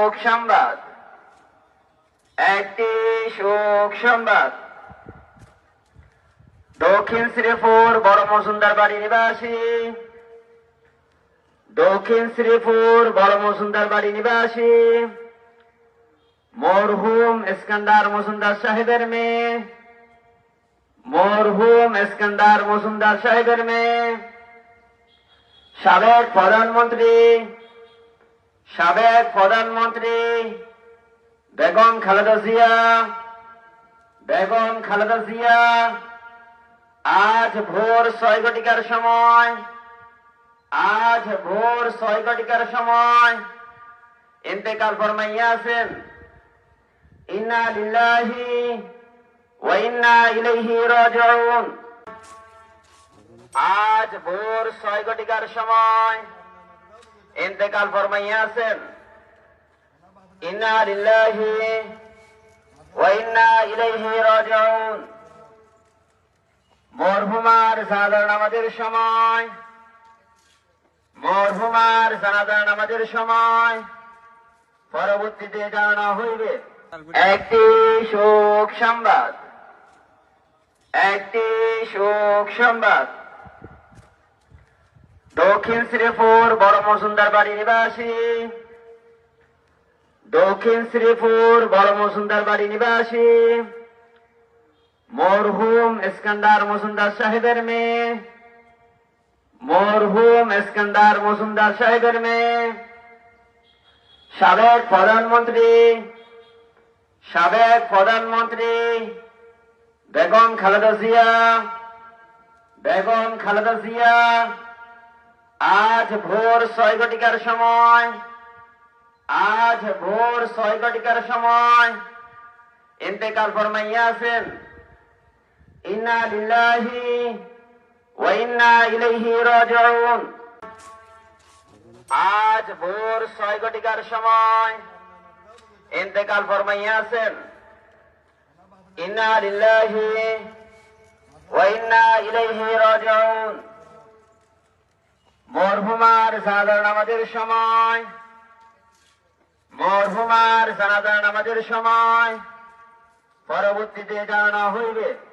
শোক সংবাদ। একটি শোক সংবাদ। দক্ষিণ শ্রীপুর বড় মজুমদার বাড়ি নিবাসী। দক্ষিণ শ্রীপুর বড় মজুমদার বাড়ি নিবাসী। মরহুম ইস্কান্দার মজুমদার সাহেবের মেয়ে। মরহুম ইস্কান্দার মজুমদার সাহেবের মেয়ে। সাবেক প্রধানমন্ত্রী সাবেক প্রধানমন্ত্রী বেগম খালেদা জিয়া, বেগম খালেদা জিয়া, আজ ভোর ছয় ঘটিকার সময়, আজ ভোর ছয় ঘটিকার সময় ইন্তেকাল ফরমাইয়া আছেন। ইন্না লিল্লাহি ওয়া ইন্না ইলাইহি রাজিউন। আজ ভোর ছয় ঘটিকার সময় ইন্তেকাল ফরমাইয়া আছেন ইন্না লিল্লাহি ওয়া ইন্না ইলাইহি রাজিউন। মরহুমার নামাজের সময়, মরহুমার জানাজার নামাজের সময় পরবর্তীতে জানা হইবে, একটি শোক সংবাদ, একটি শোক সংবাদ। দক্ষিণ শ্রীপুর বড় মজুমদার বাড়ি নিবাসী। দক্ষিণ শ্রীপুর বড় মজুমদার বাড়ি নিবাসী। মরহুম ইস্কান্দার মজুমদার সাহেবের মেয়ে। মরহুম ইস্কান্দার মজুমদার সাহেবের মেয়ে। সাবেক প্রধানমন্ত্রী সাবেক প্রধানমন্ত্রী বেগম খালেদা জিয়া, বেগম খালেদা জিয়া আজ ভোর ছয় ঘটিকার সময়। আজ ভোর ছয় ঘটিকার সময়। ইন্তেকাল ফরমাইয়া আছেন। ইন্না লিল্লাহি ওয়া ইন্না ইলাইহি রাজিউন। আজ ভোর ছয় ঘটিকার সময়। ইন্তেকাল ফরমাইয়া আছেন। ইন্না লিল্লাহি ওয়া ইন্না ইলাইহি রাজিউন। মরহুমার সাধারণ আমাদের সময়। মরহুমার সাধারণ আমাদের সময়। পরবর্তীতে জানা হইবে।